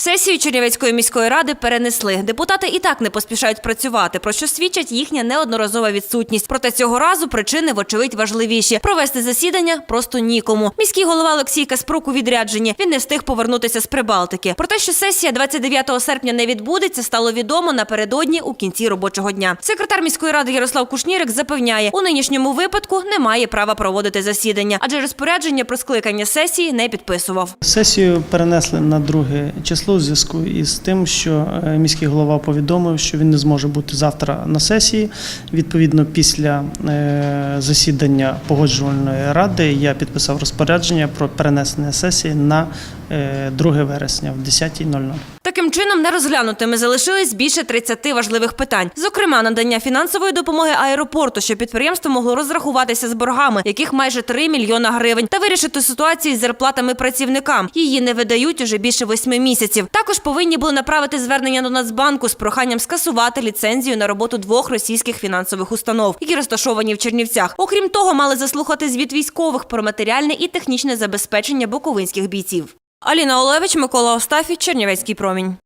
Сесію Чернівецької міської ради перенесли. Депутати і так не поспішають працювати, про що свідчить їхня неодноразова відсутність. Проте цього разу причини, вочевидь, важливіші. Провести засідання просто нікому. Міський голова Олексій Каспрук у відрядженні. Він не встиг повернутися з Прибалтики. Про те, що сесія 29 серпня не відбудеться, стало відомо напередодні у кінці робочого дня. Секретар міської ради Ярослав Кушнірик запевняє, у нинішньому випадку немає права проводити засідання, адже розпорядження про скликання сесії не підписував. Сесію перенесли на друге число у зв'язку із тим, що е, міський голова повідомив, що він не зможе бути завтра на сесії. Відповідно, після е, засідання погоджувальної ради я підписав розпорядження про перенесення сесії на е, 2 вересня в 10.00. Таким чином, нерозглянутими залишились більше 30 важливих питань. Зокрема, надання фінансової допомоги аеропорту, щоб підприємство могло розрахуватися з боргами, яких майже 3 мільйона гривень, та вирішити ситуацію з зарплатами працівникам. Її не видають уже більше восьми місяців. Також повинні були направити звернення до Нацбанку з проханням скасувати ліцензію на роботу двох російських фінансових установ, які розташовані в Чернівцях. Окрім того, мали заслухати звіт військових про матеріальне і технічне забезпечення буковинських бійців. Аліна Олевич, Микола Остафій, Чернівецький промінь.